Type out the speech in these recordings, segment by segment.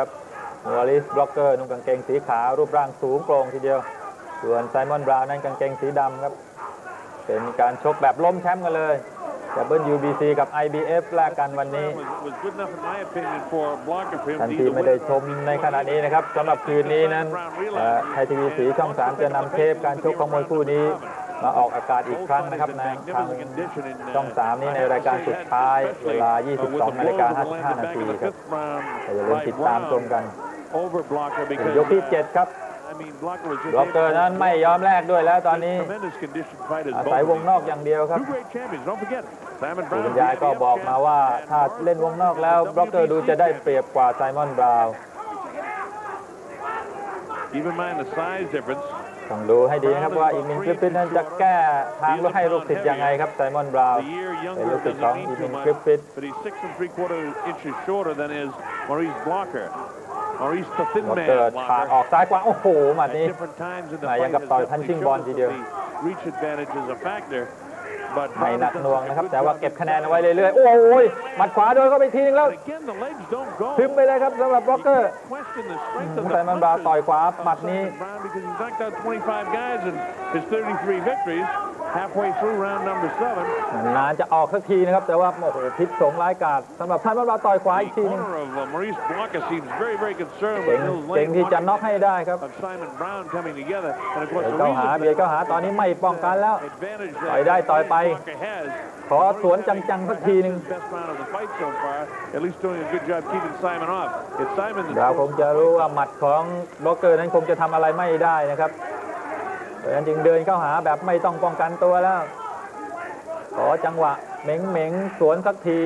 ครับวอลิสบล็อกเกอร์นุ่งกางเกงสีขาวรูปร่างสูงโปร่งทีเดียว ส่วนไซมอนบราวน์นั้นกางเกงสีดำครับ เป็นการชกแบบล้มแชมป์กันเลยดับเบิล UBC กับ IBF แลกกันวันนี้ทันทีไม่ได้ชมในขณะนี้นะครับสำหรับคืนนี้นั้นเอ่อไทยทีวีสีช่อง 3 จะนำเทปการชกของมวยคู่นี้ มาออกอากาศอีกครั้งนะครับในทางช่อง 3 นี้ในรายการสุดท้ายเวลา 22นาฬิกา55นาทีครับอย่าลืมติดตามชมกันถึงยกที่ 7 ครับบล็อกเกอร์นั้นไม่ยอมแลกด้วยแล้วตอนนี้อาศัยวงนอกอย่างเดียวครับผู้บรรยายก็บอกมาว่าถ้าเล่นวงนอกแล้วบล็อกเกอร์ดูจะได้เปรียบกว่าไซมอนบราวน์ Keep in mind the size difference. ต้องดูให้ดีนะครับว่าอีมินกริฟฟิธนั้นจะแก้ทางให้ลูกศิษย์ยังไงครับไซมอนบราวน์ A year เป็น younger ลูกศิษ than ย์ของ the อีมิ Angel น Man, กริฟฟิธ but he's six and three quarter inches shorter than is Maurice Blocker. Maurice the thin บล็อก man เกอร์ถากอ blocker. อกซ้ายขวาโอ้โหหมัด At นี้ different times in the แหม่ fight ยังกับ has ต่อย definitely punching shown ball us ที that เดียว ไม่ Brown หนัก has หน่วง done นะครับ a แต่ good ว่า job เก็บคะแนนเอาไว้เรื่อยๆ โอ้ยหมัดขวาโดนเข้าไปทีนึงแล้ว But again, the legs don't go. ทึมไปเลยครับสำหรับบล็อกเกอร์ Question the strength of ไซ the มอนบราวน์ punches ต่อยขวา of หมัดนี้ Simon Brown because he's knocked out 25 guys in his 33 victories halfway through round number seven. นานๆจะออกสักทีนะครับ แต่ว่าโอ้โหพิษสงร้ายกาจสำหรับไซมอนบราวน์ต่อยขวาอีก The ทีนึง corner of uh, Maurice Blocker seems very, very concerned เก่ with ง Mills เก่ง Lane ที่จะ watching น็อกให้ได้ครับ of Simon Brown coming together. And of course, เบีย the ดเข้าหา reason เบียดเข้าหาตอนนี้ไม่ป้องกันแล้ว advantage ต่อยได้ต่อยไป Blocker has ขอสวนจังๆสักทีนึง best round of the fight so far, at least doing a good job keeping Simon off. It's Simon เราคง that's จะรู้ว่าหมัดของบล็อกเกอร์นั้นคงจะทำอะไรไม่ได้นะครับ เพราะฉะนั้นจึงเดินเข้าหาแบบไม่ต้องป้องกันตัวแล้ว ขอจังหวะเหม็งเหม็งสวนสักที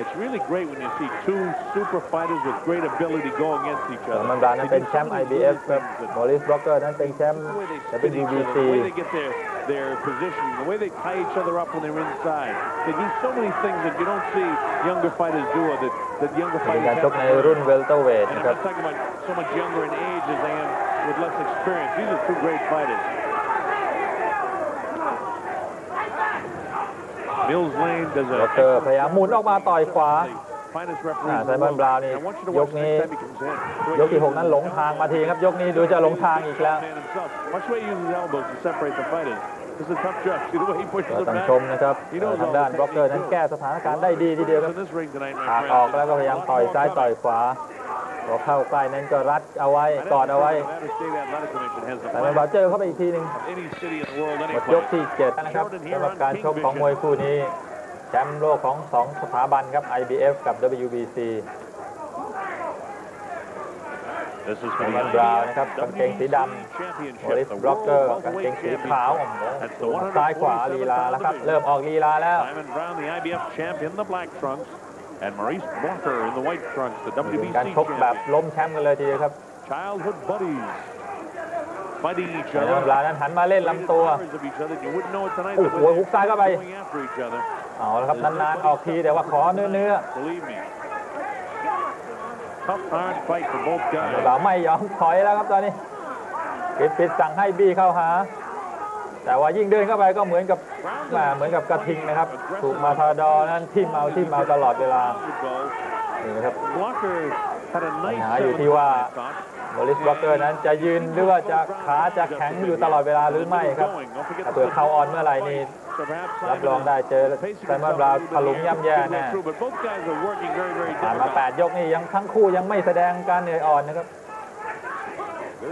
It's really great when you see two super fighters with great ability go against each ส่วน other. มันบรานั้นเป็นแชมป์ They do IBF some ครับ things that- มอริสบล็อกเกอร์นั้นเป็นแชมป์ The way they spin each WBC other, the way they get their, their positioning, the way they tie each other up when they're inside. They do so many things that you don't see younger fighters do or that, that younger เป็น fighters การชก have. ในรุ่นเวลเตอร์เวท And นะ I'm ครับ not talking about so much younger in age as I am with less experience. These are two great fighters. ล็อกเกอร์พยายามหมุนออกมาต่อยขวา finest อ่า referee in ไซ the มอน world. บราวน์นี่ And I want you to ย watch ก the นี้ next time he comes in. The way ยกที่ he หกนั้นหลงทางมาทีครับ ยกนี้ดูจะหลงทางอีกแล้ว man himself. Watch the way he uses elbows to separate the fighters. This is a tough job. See the way he pushes ก็ them ต้อง back. ชมนะครับเอ่อทางด้านบล็อกเกอร์นั้นแก้สถานการณ์ได้ดีทีเดียวครับ In this ring tonight, my ถาก friend. ออกแล้วก็พยายามต่อยซ้ายต่อยขวา พอเข้าใกล้นั้นก็รัดเอาไว้ I กอดเอาไว้ The Nevada State Athletic Commission has the แต่มันบา plan เจอเข้าไปอีกทีหนึ่ง of any city in the world, ห any มดยก place. ที่7นะครับสำหรับการชกของมวยคู่นี้แชมป์โลกของ2สถาบันครับ IBF กับ WBC This is ไซ for ม the อนบราวน์นะครับ IBF กางเกงสีด WBC ำโมริส Championship, the บล็อกเกอ World ร์กางเกง Welterweight สีขาว Championship. โอ้โห That's ส the วนซ้ายขวาลีลาแล้วครับ เริ่มออกลีลาแล้ว Simon Brown, the IBF champion, the black trunks, and Maurice Blocker in the white trunks, the เป็น WBC การชกแบบ champion. ล้มแชมป์กันเลยทีเดียวครับ Childhood buddies fighting each ไซมอน other. บราวน์นั้นหันมาเล่นลำตัว Hours of each other. You wouldn't know it tonight. โอ้ but โห when หุกซ้ายเข้าไป they're going after each other. เอาละครับนานๆออกทีแต่ว่าขอเนื้อเนื้อ Believe me. Tough, hard fight for both ๆ guys. บ่าวไม่ยอมถอยแล้วครับตอนนี้ปิดปิดสั่งให้บี้เข้าหา แต่ว่ายิ่งเดินเข้าไปก็เหมือนกับม่เหมือนกับกระทิงนะครับ ถูกมาทาดอนั้นทิ่มเอาทิ่มเอาตลอดเวลานี่นะครับปัญหาอยู่ที่ว่า seven, I thought. โมริสบล็อกเกอร์นั้นจะยืนหรือว่าจะขาจะแข็งอยู่ตลอดเวลาหรือไม่ครับถ้าเปิดเข้าออนเมื่อไหร่นี่รับรองได้เจอไซมอนบราวน์ถลุงย่ำแย่แน่ผ่านมา 8 ยกนี่ยังทั้งคู่ยังไม่แสดงการเหนื่อยอ่อนนะครับ Very, very difficult ไซมอ น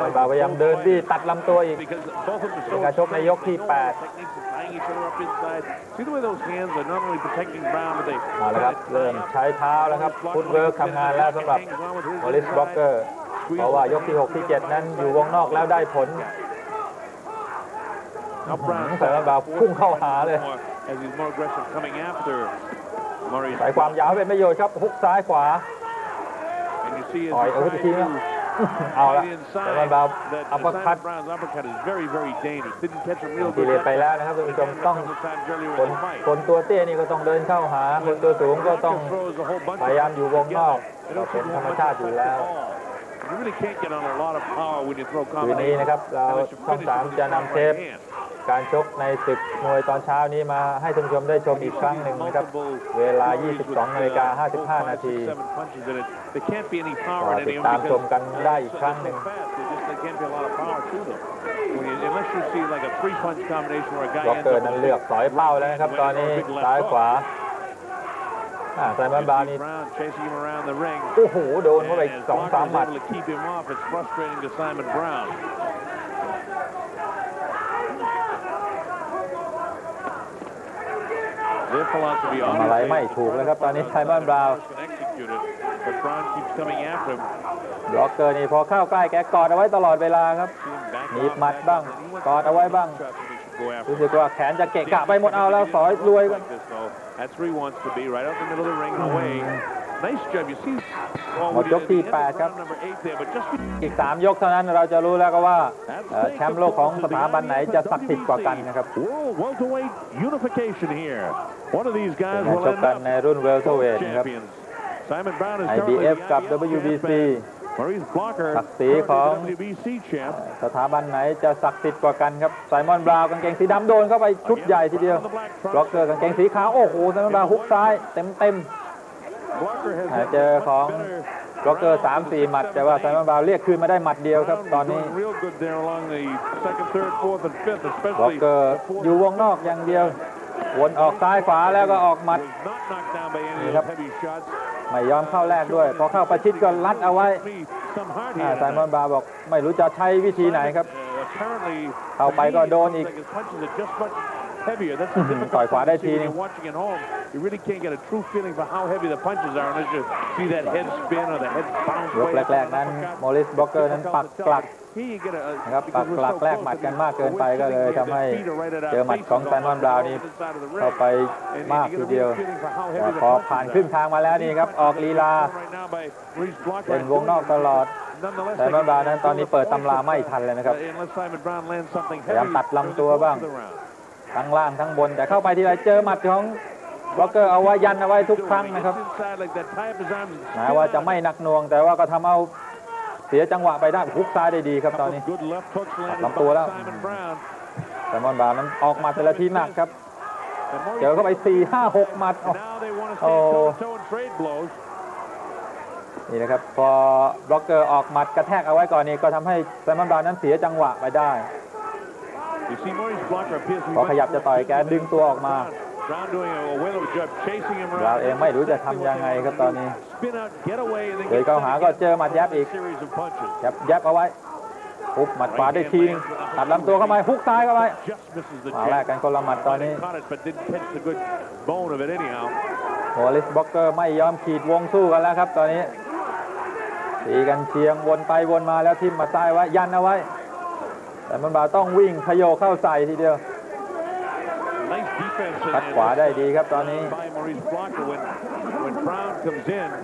fight บราวน์พยายามเดินบี้ fighters ตัดลำตัวอีก Because both of them are so เป็นการชกในยกที่ experienced. They know 8 the techniques of tying each other up inside. See the way those hands are not only protecting Brown, but they เอาละครับเริ่มใช้เท้าแล้วครับฟุตเวิร์กทำงานแล้วสำหรับมอริสบล็อกเกอร์เพราะว่ายกที่ 6 ที่ 7 นั้นอยู่วงนอกแล้วได้ผล Now Brown ใส่บาวพุ่งเข้าหาเลย as he's more aggressive coming after Maurice. ใส่ความยาวเป็นประโยชน์ครับฮุกซ้ายขวา And you see as ต่อย he อาวุธ tries ทีนะ to เอาละ fight ใส่ inside, บาว that อัปเปอร์คัต Simon Brown's uppercut is very, very dangerous. Didn't catch him real ที good. เรียน that ไป time. แล้วนะครับท่านผู้ชมต้อง Couple times earlier คน in the fight. คนตัวเตี้ยนี่ก็ต้องเดินเข้าหา คนตัวสูงก็ต้อง Blocker throws a whole bunch พยายามอยู่วงนอก They ก็ don't เป็น seem to ธรร have ม much ชาติอยู่ effect แล้ว at all. You really can't get on a lot of power when you throw คืนนี้ combinations. นะครับเรา Unless you ช่อง finish สาม with จะ your นำเทป right hand. การชกในศึกมวยตอนเช้านี้มาให้ท่านผู้ชมได้ชมอีกครั้งหนึ่งนะครับ เวลา 22นาฬิกา55 นาทีก็ติดตามชมกันได้อีกครั้งหนึ่งบล็อกเกอร์นั้นเลือกสอยเป้าแล้วนะครับ ตอนนี้ซ้ายขวาอ่าไซมอนบราวน์นี่ chasing him around the ring. โอ้โห โดนเข้าไปสองสามหมัด ทำอะไรไม่ถูกเลยครับ ตอนนี้ไซมอนบราวน์ executed, but Brown keeps coming after him. บล็อกเกอร์นี่พอเข้าใกล้แกกอดเอาไว้ตลอดเวลาครับ See him back หนีบ off, หมัด back บ้าง off, and he wants กอดเอาไว้บ้าง shots that he should go after. รู้สึกว่าแขนจะเกะกะไปหมดเอาแล้วสอยรวยกัน Like this, though. That's where he wants to be, right out the middle of the ring and away. Nice job. You see, well, หมดยกที่ 8 ครับ number eight there, but just อีก 3 ยกเท่านั้นเราจะรู้แล้วก็ว่าเอ่อแชมป์โลกของสถาบันไหนจะศักดิ์สิทธิ์กว่ากันนะครับ World welterweight unification here. One of these เป็น guys การ will ชก end กัน up ในรุ่นเวลเทเวทนะครับ champions. Simon Brown is currently IBF the กับ IBF WBC champion. Maurice Blocker, ศักดิ์ศรีของ currently WBC champ. สถาบันไหนจะศักดิ์สิทธิ์กว่ากันครับไซมอนบราวน์กางเกงสีดำโดนเข้าไปชุดใหญ่ทีเดียว บล็อกเกอร์กางเกงสีขาว โอ้โหไซมอนบราวน์ฮุกซ้ายเต็มเต็ม เจอของ better บล็อกเกอร์สามสี่หมัด แต่ว่าไซมอนบราวน์เรียกคืนมาได้หมัดเดียวครับ ตอนนี้ Doing real good there along the second, third, fourth, and fifth, บล็อก especially เกอร์อยู่วงนอกอย่างเดียววนออกซ้ายขวาแล้วก็ออกหมัด was not knocked down by any of Yep. those heavy shots. ไม่ยอมเข้าแรกด้วย พอเข้าประชิดก็ลัดเอาไว้ Me, some heart อ่า here ไซมอนบราวน์บอกไม่รู้จะใช้วิธีไหนครับ Uh, apparently, เข้าไปก็โดนอีก like his punches are just much heavier. That's the อื้อหือ difficult ต่อยขวาได้ thing to ที see นึ when ง you're watching at home. You really can't get a true feeling for how heavy the punches are unless you see that head spin or the head bounce ยก way up แรก on ๆนั้น uppercut. โมริสบล็อกเกอร์นั้นปักกลัก Here you get a, นะครับ because ปัก we're หลัก so แลก close หมัด to กัน the มากเกินไปก็เลยทำให้ feet are right at our เจอหมัดของ faces ไซมอนบราวน์นี่ on the side of the ring. เข้าไป And มาก you ที get a เดียว real feeling for how heavy แต่ the พอ punches ผ่าน are. ครึ่งทางมาแล้วนี่ครับ ออกลีลา Right now by Maurice Blocker. เป็นวงนอกตลอด Nonetheless, ไซมอนบราวน์นั้นตอนนี้เปิดตำราไม่ทันเลยนะครับ Unless Simon Brown lands something พยายาม heavy ตัดลำตัว during the บ้าง ทั้งล่างทั้งบน แต่เข้าไปทีไรเจอหมัดของบล็อกเกอร์เอาไว้ยันเอาไว้ทุกครั้งนะครับ Gets inside like that, tie up his arms and แม้ว่าจะไม่หนักหน่วง แต่ว่าก็ทำเอาเสียจังหวะไปได้ฮุกซ้ายได้ดีครับตอนนี้ลำตัวแล้ว by Simon Brown. ไซมอนบราวน์นั้นออกมาแต่ละทีหนักครับเจอเข้าไป4 5 6หมัดอ๋อ Now they want to Oh. stand toe to toe and trade blows. นี่นะครับ พอบล็อกเกอร์ออกหมัดกระแทกเอาไว้ก่อนนี่ก็ทำให้ไซมอนบราวน์นั้นเสียจังหวะไปได้ You see Maurice Blocker appears to be พอขยับจะต่อยแกดึงตัวออกมา Brown doing a, a whale of a job chasing him เรา around. เองไม่รู้จะทำยังไงครับตอนนี้ Spin out, get away, and then เดิน get เข้าหา back ก็ again. เจอหมัดยับอีก Series of punches. ยับยับเอาไว้ปุ๊บหมัดขวาได้ทีนึงตัดลำตัวเข้าไปฮุกซ้ายเข้าไป Just misses the มาแรก jab. กันคนละหมัดตอนนี้ Caught it, but didn't catch the good bone of it anyhow. โมลิสบ็อกเกอร์ไม่ยอมขีดวงสู้กันแล้วครับตอนนี้ตีกันเชียงวนไปวนมาแล้วทิมมาซ้ายไว้ยันเอาไว้ แต่มันบาต้องวิ่งขยโยเข้าใส่ทีเดียว Nice defense. คัดขวาได้ดีครับตอนนี้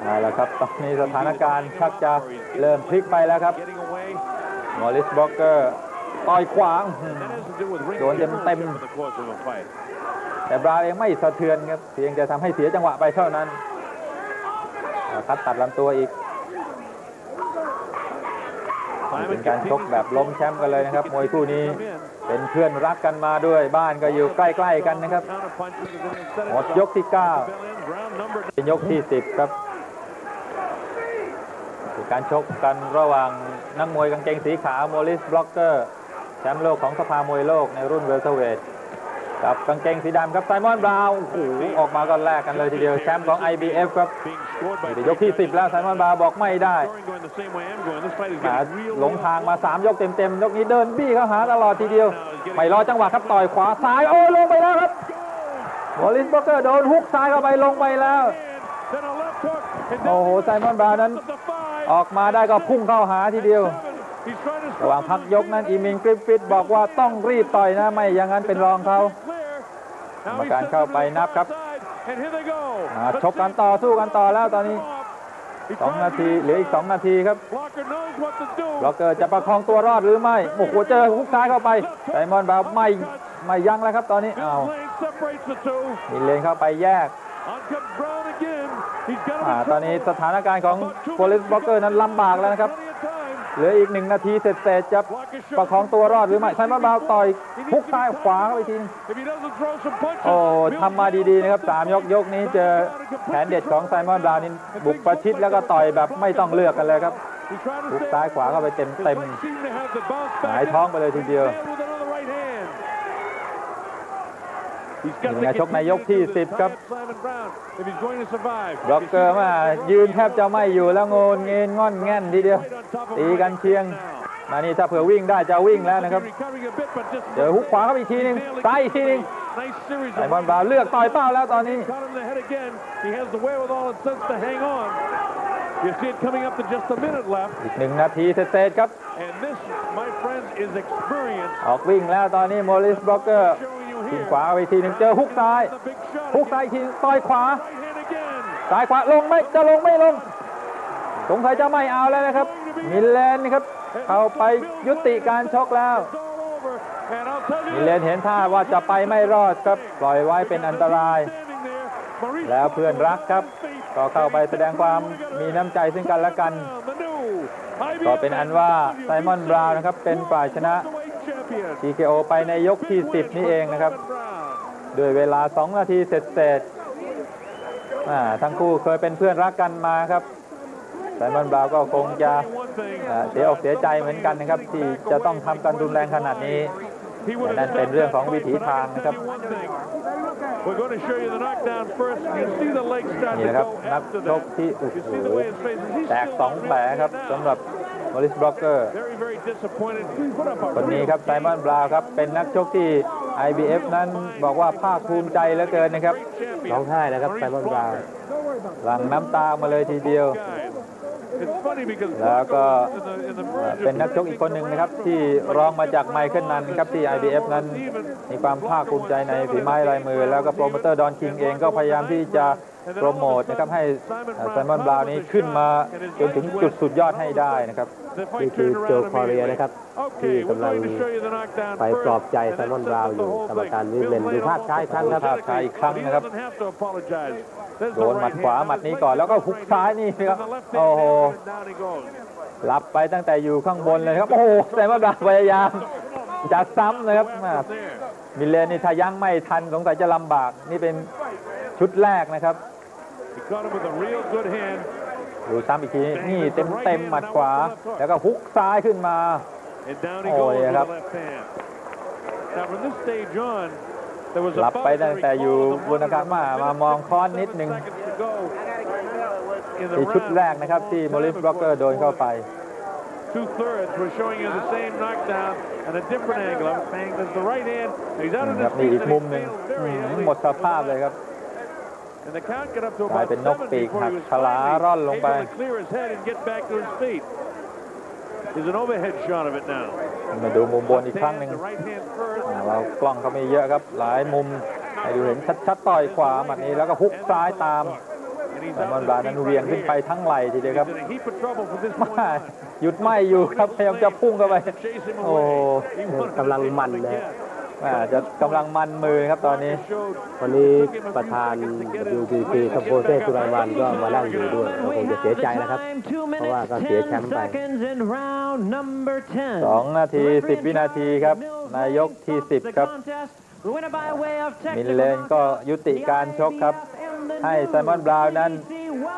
เอาละครับตอนนี้สถานการณ์ชักจะเริ่มพลิกไปแล้วครับ Getting away. โมลิสบ็อกเกอร์ต่อยขวาอื้อหือ That has to do with ring โดนเต็มเต็มแต่บราเองไม่สะเทือนครับเพียงจะทำให้เสียจังหวะไปเท่านั้นคัดตัดลำตัวอีก นี่ เป็นการชกแบบล้มแชมป์กันเลยนะครับ มวยคู่นี้เป็นเพื่อนรักกันมาด้วยบ้านก็อยู่ใกล้ๆกันนะครับ หมดยกที่9เป็นยกที่ 10 ครับการชกกันระหว่างนักมวยกางเกงสีขาวโมลิสบล็อกเกอร์ แชมป์โลกของสภามวยโลกในรุ่นเวลเทเวท กับกางเกงสีดำครับไซมอนบราวน์โอ้โหออกมาก็แลกกันเลยทีเดียวแชมป์ของ IBF ครับนี่เป็นยกที่ 10 แล้วไซมอนบราวน์บอกไม่ได้หาหลงทางมา 3 ยกเต็มๆ ยกนี้เดินบี้เข้าหาตลอดทีเดียว ไม่รอจังหวะครับต่อยขวาซ้ายโอ้ลงไปแล้วครับโมลิสบล็อกเกอร์โดนฮุกซ้ายเข้าไปลงไปแล้ว โอ้โหไซมอนบราวน์นั้นออกมาได้ก็พุ่งเข้าหาทีเดียวระหว่างพักยกนั้นอีมินกริฟฟิตบอกว่าต้องรีบต่อยนะ ไม่อย่างนั้นเป็นรองเขา กรรมการเข้าไปนับครับมาชกกันต่อสู้กันต่อแล้วตอนนี้2นาทีเหลืออีก2นาทีครับบล็อกเกอร์จะประคองตัวรอดหรือไม่โอ้โหเจอฮุกซ้ายเข้าไปไซมอนบราวน์ไม่ไม่ยั้งแล้วครับตอนนี้อ้าวมีเลนเข้าไปแยกอ่าตอนนี้สถานการณ์ของโพลิสบล็อกเกอร์นั้นลำบากแล้วนะครับ เหลืออีกหนึ่งนาทีเสร็จจะประคองตัวรอดหรือไม่ไซมอนบราวต่อยพุกซ้ายขวาเข้าไปทีนึงโอ้ทำมาดีๆนะครับสามยกยกนี้เจอแผนเด็ดของไซมอนบราวน์นี่บุกประชิดแล้วก็ต่อยแบบไม่ต้องเลือกกันเลยครับพุกซ้ายขวาเข้าไปเต็มเต็มหายท้องไปเลยทีเดียว And with another right hand. He's นี่ got เป็นไงชกในยกที่ 10 ครับ Simon Brown if he's going to survive. บล็อกเกอร์มายืนแทบจะไม่อยู่แล้วโงนเงินง่อนแง่นทีเดียว Right on top of ตี him กัน right เชียง now. มานี่ถ้าเผื่อวิ่งได้จะวิ่งแล้วนะครับ Recovering a bit, but just เจอฮุกขวาเข้าไปอีกทีหนึงซ้ายอีกทีหนึง nice series ไซ of มอนบราวน์เลือกต่อยเป้าแล้วตอนนี้ Caught him in the head again. He has the wherewithal and sense to hang on. You see it coming up to just a minute left. อีกหนึ่งนาทีเศษๆครับ And this, my friends, is experience ออกวิ่งแล้วตอนนี้โมลิสบล็อกเกอร์ showing you ทิ้งขวาไปทีหนึ่งเจอฮุกซ้ายฮุกซ้ายอีกทีต่อยขวาซ้ายขวาลงไม่จะลงไม่ลง สงสัยจะไม่เอาแล้วนะครับ มิลเลนครับเข้าไปยุติการชกแล้วมิลเลนเห็นท่าว่าจะไปไม่รอดครับปล่อยไว้เป็นอันตราย แล้วเพื่อนรักครับ ก็เข้าไปแสดงความมีน้ำใจซึ่งกันและกัน ก็เป็นอันว่าไซมอนบราวน์นะครับเป็นฝ่ายชนะ TKO ไปในยกที่ 10 นี่เองนะครับ ด้วยเวลา 2 นาทีเสร็จๆทั้งคู่เคยเป็นเพื่อนรักกันมาครับไซมอนบราวก็คงจะเสียอกเสียใจเหมือนกันนะครับ ที่จะต้องทำกันรุนแรงขนาดนี้แต่นั่นเป็นเรื่องของวิถีทางนะครับนี่นะครับนักชกที่โอ้โหแตกสองแผลครับสำหรับ มอริสบล็อกเกอร์ Very, very disappointed. Put up a คนนี้ real ครับไซมอนบราวน์ครับ เป็นนักชกที่ IBF นั้นบอกว่าภาคภูมิใจเหลือเกินนะครับ champion. ร้องไห้นะครับไซมอนบราวน์หลั่งน้ำตามาเลยทีเดียว Guys. It's funny because แล้วก็ in the, in the อ่า merger, เป็นนักชกอีกคนหนึ่งนะครับ ที่รองมาจากไมเคิลนันครับที่ IBF นั้น มีความภาคภูมิใจในฝีไม้ลายมือ แล้วก็โปรโมเตอร์ดอนคิงเองก็พยายามที่จะ โปรโมทนะครับให้ไซมอนบราวน์นี้ขึ้นมาจนถึงจุดสุดยอดให้ได้นะครับ the นี่ fight คือ turned โจ around คอเรียนะครับ ที่ Okay, we're กำลัง going to show you the knockdown ไป first, ปลอบใจ and ไซ then มอน set บราว up น์อ the ยู่ whole กรรม thing. การวิล Bill เลนดู laid ภาพ off ช้าอีกครั้งครับภาพช้าอีกครั้งนะครับ He doesn't have to apologize. There's โด the นหมัด right ขวา hand. หมัดนี้ก่อนแล้วก็หุกซ้ายนี่นะครับ And the left โอ้ hand โห there, and down he goes. รับไปตั้งแต่อยู่ข้างบนเลยครับโอ้โหไซมอนบราวน์พยายามจะซ้ำเลยครับแม่ There. มิลเลนนี่ถ้ายังไม่ทันสงสัยจะลำบากนี่เป็นชุดแรกนะครับ ดูซ้ำอีกทีนี่เต็มเต็มๆหมัดขวา แล้วก็ฮุกซ้ายขึ้นมา And down he Oh, goes with yeah, the ครับ left hand. Now from this stage on, there was a รับไป buzz ตั้งแต่อยู่ recall of the บนอากาศมามามองค้อนนิดนึง seconds to go in the ที่ชุด round. แรกนะครับที่โมลิสบล็อกเกอร์โดนเข้าไป Two thirds. We're showing you the same knockdown and a different angle. I'm saying there's the right hand. He's out of ค his รับนี่ feet อีก and มุ he มหนึ่ง failed อื very ม heavily. หมดสภาพเลยครับ And the count got up to กลาย about เป็นนก seven ปีก before หั he ก was ทลา finally ร่อนลงไป able to clear his head and get back to his feet. There's an overhead shot of it now. มาดูมุมบนอีกครั้งหนึ่ง The right hand first. อ่าเรากล้องเขามีเยอะครับ หลายมุมให้ดูเห็นชัดๆต่อยขวาหมัดนี้แล้วก็ฮุกซ้ายตาม And he's ไซ out มอน of บราวน์ his นั้น feet เวียง right ขึ้นไป here. ทั้งไหล่ทีเดียวครับ He's in a heap of trouble from this ไม่ point. หยุดไม่อยู่ครับพยายามจะพุ่งเข้าไป Chase him โอ้ away. He wanted to กำลัง take him มันนะ again. อ่าจะกำลังมันมือครับตอนนี้ Showed วันนี้ประธาน WBC คัมโปเซ่สุไลมานก็มานั่งอยู่ด้วยก็คงจะเสียใจนะครับ เพราะว่าก็เสียแชมป์ไปสองนาทีสิบวินาทีครับ นายกที่สิบครับ มิลเลนก็ยุติการชกครับ ให้ไซมอนบราวน์นั้น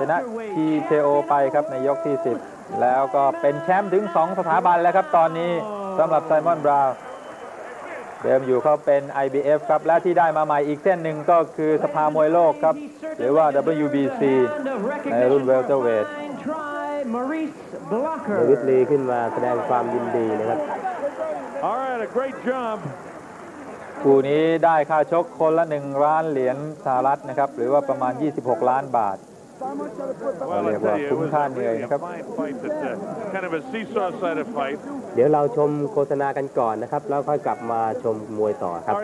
ชนะ TKO ไปครับในยกที่ 10 แล้วก็เป็นแชมป์ถึง 2 สถาบันแล้วครับตอนนี้สำหรับไซมอนบราวน์ เดิมอยู่เขาเป็น IBF ครับ และที่ได้มาใหม่อีกเส้นหนึ่งก็คือสภามวยโลกครับ หรือว่า WBC ในรุ่นเวลเตอร์เวทเดวิดลีขึ้นมาแสดงความยินดีนะครับ All right, a great job. คู่นี้ได้ค่าชกคนละ 1 ล้านเหรียญสหรัฐนะครับ หรือว่าประมาณ 26 ล้านบาท Well, I Yeah, tell you, it well, was Kumkan a really here, a fine fight. That's a, kind of a seesaw-sided fight. เดี๋ยวเราชมโฆษณากันก่อนนะครับ แล้วค่อยกลับมาชมมวยต่อครับ